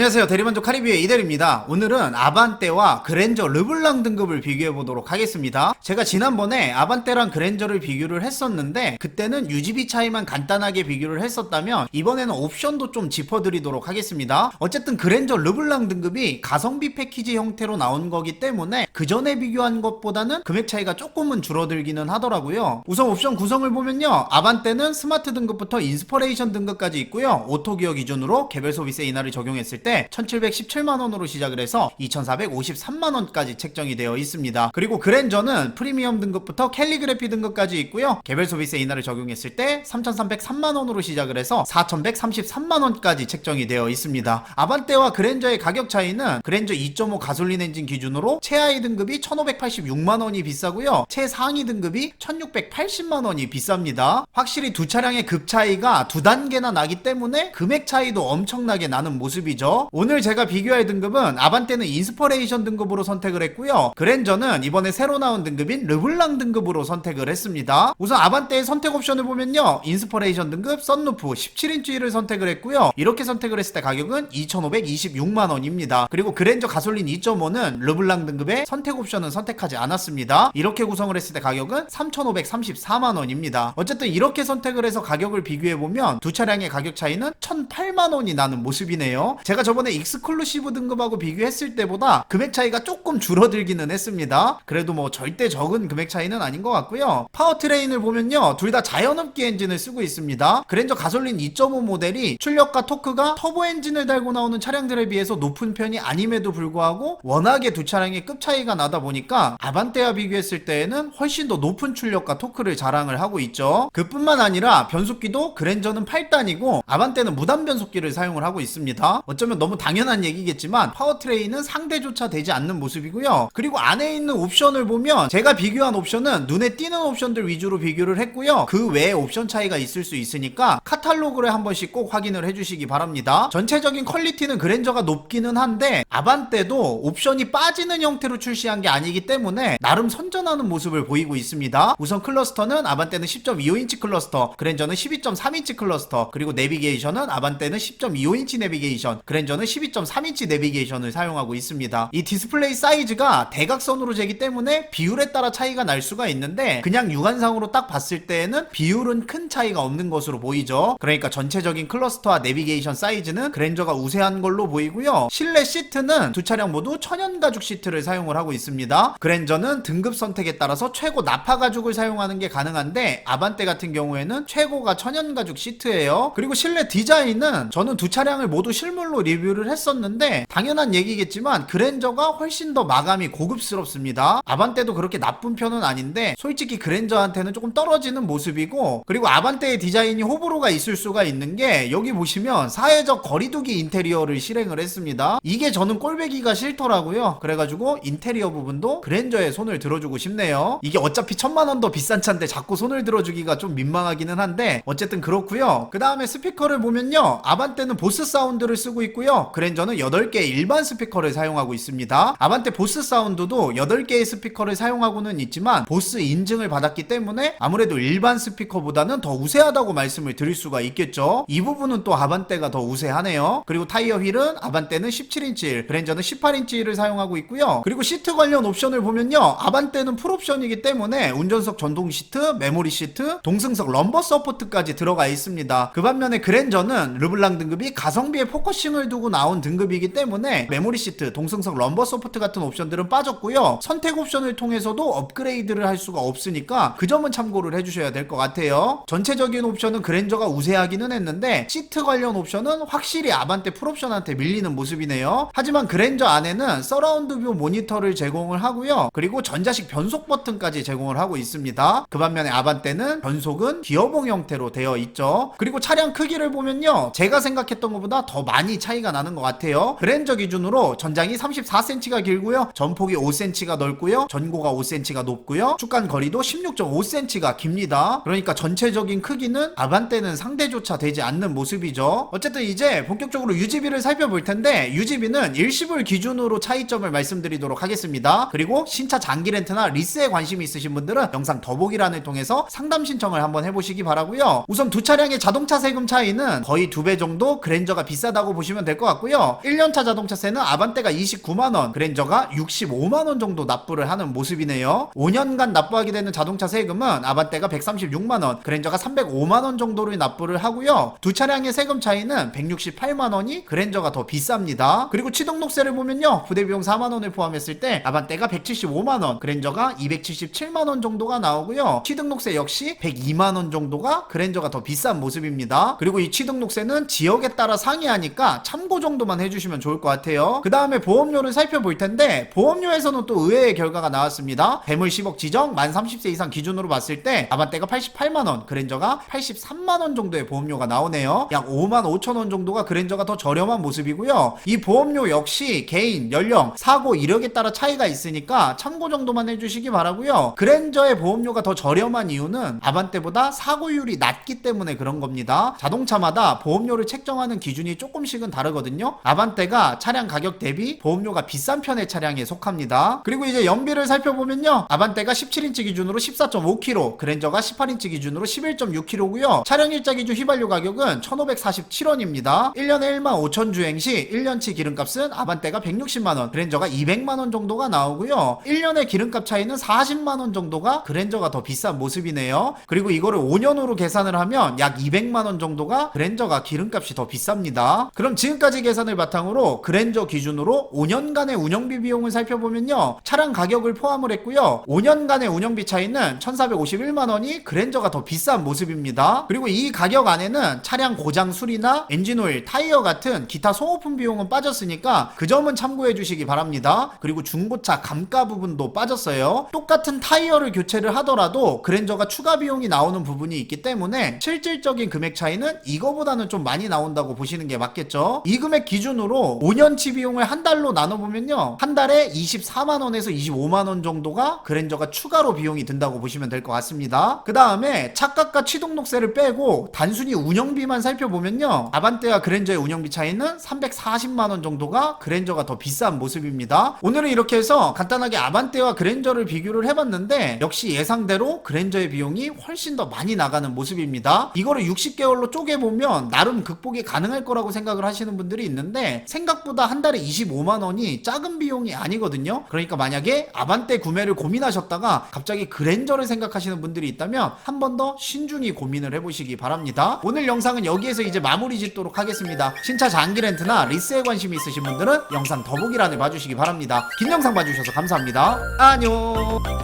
안녕하세요. 대리만족 카리비의 이대리입니다. 오늘은 아반떼와 그랜저 르블랑 등급을 비교해 보도록 하겠습니다. 제가 지난번에 아반떼랑 그랜저를 비교를 했었는데 그때는 UGB 차이만 간단하게 비교를 했었다면 이번에는 옵션도 좀 짚어드리도록 하겠습니다. 어쨌든 그랜저 르블랑 등급이 가성비 패키지 형태로 나온 거기 때문에 그 전에 비교한 것보다는 금액 차이가 조금은 줄어들기는 하더라고요. 우선 옵션 구성을 보면요. 아반떼는 스마트 등급부터 인스퍼레이션 등급까지 있고요. 오토기어 기준으로 개별 소비세 인하를 적용했을 때 1717만원으로 시작을 해서 2453만원까지 책정이 되어 있습니다. 그리고 그랜저는 프리미엄 등급부터 캘리그래피 등급까지 있고요. 개별 소비세 인하를 적용했을 때 3303만원으로 시작을 해서 4133만원까지 책정이 되어 있습니다. 아반떼와 그랜저의 가격 차이는 그랜저 2.5 가솔린 엔진 기준으로 최하위 등급이 1586만원이 비싸고요. 최상위 등급이 1680만원이 비쌉니다. 확실히 두 차량의 급 차이가 두 단계나 나기 때문에 금액 차이도 엄청나게 나는 모습이죠. 오늘 제가 비교할 등급은 아반떼는 인스퍼레이션 등급으로 선택을 했고요. 그랜저는 이번에 새로 나온 등급인 르블랑 등급으로 선택을 했습니다. 우선 아반떼의 선택 옵션을 보면요. 인스퍼레이션 등급 썬루프 17인치를 선택을 했고요. 이렇게 선택을 했을 때 가격은 2,526만원입니다. 그리고 그랜저 가솔린 2.5는 르블랑 등급의 선택 옵션은 선택하지 않았습니다. 이렇게 구성을 했을 때 가격은 3,534만원입니다. 어쨌든 이렇게 선택을 해서 가격을 비교해보면 두 차량의 가격 차이는 1,008만원이 나는 모습이네요. 제가 저번에 익스클루시브 등급하고 비교했을 때보다 금액 차이가 조금 줄어들기는 했습니다. 그래도 뭐 절대 적은 금액 차이는 아닌 것 같고요. 파워트레인을 보면요. 둘 다 자연흡기 엔진을 쓰고 있습니다. 그랜저 가솔린 2.5 모델이 출력과 토크가 터보 엔진을 달고 나오는 차량들에 비해서 높은 편이 아님에도 불구하고 워낙에 두 차량의 급 차이가 나다 보니까 아반떼와 비교했을 때에는 훨씬 더 높은 출력과 토크를 자랑을 하고 있죠. 그뿐만 아니라 변속기도 그랜저는 8단이고 아반떼는 무단 변속기를 사용을 하고 있습니다. 어쩌면 너무 당연한 얘기겠지만 파워트레인은 상대조차 되지 않는 모습이고요. 그리고 안에 있는 옵션을 보면 제가 비교한 옵션은 눈에 띄는 옵션들 위주로 비교를 했고요. 그 외에 옵션 차이가 있을 수 있으니까 카탈로그를 한 번씩 꼭 확인을 해주시기 바랍니다. 전체적인 퀄리티는 그랜저가 높기는 한데 아반떼도 옵션이 빠지는 형태로 출시한 게 아니기 때문에 나름 선전하는 모습을 보이고 있습니다. 우선 클러스터는 아반떼는 10.25인치 클러스터, 그랜저는 12.3인치 클러스터, 그리고 내비게이션은 아반떼는 10.25인치 내비게이션, 그랜 저는 12.3인치 내비게이션을 사용하고 있습니다. 이 디스플레이 사이즈가 대각선으로 재기 때문에 비율에 따라 차이가 날 수가 있는데 그냥 육안상으로 딱 봤을 때에는 비율은 큰 차이가 없는 것으로 보이죠. 그러니까 전체적인 클러스터와 내비게이션 사이즈는 그랜저가 우세한 걸로 보이고요. 실내 시트는 두 차량 모두 천연 가죽 시트를 사용을 하고 있습니다. 그랜저는 등급 선택에 따라서 최고 나파 가죽을 사용하는 게 가능한데 아반떼 같은 경우에는 최고가 천연 가죽 시트예요. 그리고 실내 디자인은 저는 두 차량을 모두 실물로 리뷰를 했었는데 당연한 얘기겠지만 그랜저가 훨씬 더 마감이 고급스럽습니다. 아반떼도 그렇게 나쁜 편은 아닌데 솔직히 그랜저한테는 조금 떨어지는 모습이고 그리고 아반떼의 디자인이 호불호가 있을 수가 있는 게 여기 보시면 사회적 거리두기 인테리어를 실행을 했습니다. 이게 저는 꼴배기가 싫더라고요. 그래가지고 인테리어 부분도 그랜저에 손을 들어주고 싶네요. 이게 어차피 천만 원 더 비싼 차인데 자꾸 손을 들어주기가 좀 민망하기는 한데 어쨌든 그렇고요. 그 다음에 스피커를 보면요. 아반떼는 보스 사운드를 쓰고 있고요. 그랜저는 8개의 일반 스피커를 사용하고 있습니다. 아반떼 보스 사운드도 8개의 스피커를 사용하고는 있지만 보스 인증을 받았기 때문에 아무래도 일반 스피커보다는 더 우세하다고 말씀을 드릴 수가 있겠죠. 이 부분은 또 아반떼가 더 우세하네요. 그리고 타이어 휠은 아반떼는 17인치 휠, 그랜저는 18인치를 사용하고 있고요. 그리고 시트 관련 옵션을 보면요. 아반떼는 풀옵션이기 때문에 운전석 전동 시트, 메모리 시트, 동승석 럼버 서포트까지 들어가 있습니다. 그 반면에 그랜저는 르블랑 등급이 가성비에 포커싱을 두고 나온 등급이기 때문에 메모리 시트, 동승석 럼버 서포트 같은 옵션들은 빠졌고요. 선택 옵션을 통해서도 업그레이드를 할 수가 없으니까 그 점은 참고를 해주셔야 될 것 같아요. 전체적인 옵션은 그랜저가 우세하기는 했는데 시트 관련 옵션은 확실히 아반떼 풀옵션한테 밀리는 모습이네요. 하지만 그랜저 안에는 서라운드 뷰 모니터를 제공을 하고요. 그리고 전자식 변속 버튼까지 제공을 하고 있습니다. 그 반면에 아반떼는 변속은 기어봉 형태로 되어 있죠. 그리고 차량 크기를 보면요. 제가 생각했던 것보다 더 많이 차이 가 나는 것 같아요. 그랜저 기준으로 전장이 34cm가 길고요. 전폭이 5cm가 넓고요. 전고가 5cm가 높고요. 축간 거리도 16.5cm가 깁니다. 그러니까 전체적인 크기는 아반떼는 상대조차 되지 않는 모습이죠. 어쨌든 이제 본격적으로 UGB를 살펴볼 텐데 UGB는 일시불 기준으로 차이점을 말씀드리도록 하겠습니다. 그리고 신차 장기 렌트나 리스에 관심이 있으신 분들은 영상 더보기란을 통해서 상담 신청을 한번 해보시기 바라고요. 우선 두 차량의 자동차 세금 차이는 거의 두 배 정도 그랜저가 비싸다고 보시면 보시면 될 것 같고요. 1년차 자동차세는 아반떼가 29만원, 그랜저가 65만원 정도 납부를 하는 모습이네요. 5년간 납부하게 되는 자동차 세금은 아반떼가 136만원, 그랜저가 305만원 정도를 납부를 하고요. 두 차량의 세금 차이는 168만원이 그랜저가 더 비쌉니다. 그리고 취등록세를 보면요. 부대 비용 4만원을 포함했을 때 아반떼가 175만원, 그랜저가 277만원 정도가 나오고요. 취등록세 역시 102만원 정도가 그랜저가 더 비싼 모습입니다. 그리고 이 취등록세는 지역에 따라 상이하니까 참고 정도만 해주시면 좋을 것 같아요. 그 다음에 보험료를 살펴볼 텐데 보험료에서는 또 의외의 결과가 나왔습니다. 대물 10억 지정 만 30세 이상 기준으로 봤을 때 아반떼가 88만원, 그랜저가 83만원 정도의 보험료가 나오네요. 약 5만 5천원 정도가 그랜저가 더 저렴한 모습이고요. 이 보험료 역시 개인, 연령, 사고, 이력에 따라 차이가 있으니까 참고 정도만 해주시기 바라고요. 그랜저의 보험료가 더 저렴한 이유는 아반떼보다 사고율이 낮기 때문에 그런 겁니다. 자동차마다 보험료를 책정하는 기준이 조금씩은 다 르거든요. 아반떼가 차량 가격 대비 보험료가 비싼 편의 차량에 속합니다. 그리고 이제 연비를 살펴보면요. 아반떼가 17인치 기준으로 14.5km, 그랜저가 18인치 기준으로 11.6km고요. 차량 일자 기준 휘발유 가격은 1,547원입니다. 1년에 1만 5천 주행 시 1년치 기름값은 아반떼가 160만원, 그랜저가 200만원 정도가 나오고요. 1년의 기름값 차이는 40만원 정도가 그랜저가 더 비싼 모습이네요. 그리고 이거를 5년으로 계산을 하면 약 200만원 정도가 그랜저가 기름값이 더 비쌉니다. 그럼 지금 까지 계산을 바탕으로 그랜저 기준으로 5년간의 운영비 비용을 살펴보면요. 차량 가격을 포함을 했고요. 5년간의 운영비 차이는 1451만원이 그랜저가 더 비싼 모습입니다. 그리고 이 가격 안에는 차량 고장 수리나 엔진오일, 타이어 같은 기타 소모품 비용은 빠졌으니까 그 점은 참고해 주시기 바랍니다. 그리고 중고차 감가 부분도 빠졌어요. 똑같은 타이어를 교체를 하더라도 그랜저가 추가 비용이 나오는 부분이 있기 때문에 실질적인 금액 차이는 이거보다는 좀 많이 나온다고 보시는 게 맞겠죠. 이 금액 기준으로 5년치 비용을 한 달로 나눠보면요. 한 달에 24만원에서 25만원 정도가 그랜저가 추가로 비용이 든다고 보시면 될 것 같습니다. 그 다음에 착각과 취등록세를 빼고 단순히 운영비만 살펴보면요. 아반떼와 그랜저의 운영비 차이는 340만원 정도가 그랜저가 더 비싼 모습입니다. 오늘은 이렇게 해서 간단하게 아반떼와 그랜저를 비교를 해봤는데 역시 예상대로 그랜저의 비용이 훨씬 더 많이 나가는 모습입니다. 이거를 60개월로 쪼개보면 나름 극복이 가능할 거라고 생각을 하시는 분들이 있는데 생각보다 한 달에 25만 원이 작은 비용이 아니거든요. 그러니까 만약에 아반떼 구매를 고민하셨다가 갑자기 그랜저를 생각하시는 분들이 있다면 한 번 더 신중히 고민을 해보시기 바랍니다. 오늘 영상은 여기에서 이제 마무리 짓도록 하겠습니다. 신차 장기 렌트나 리스에 관심이 있으신 분들은 영상 더보기란을 봐주시기 바랍니다. 긴 영상 봐주셔서 감사합니다. 안녕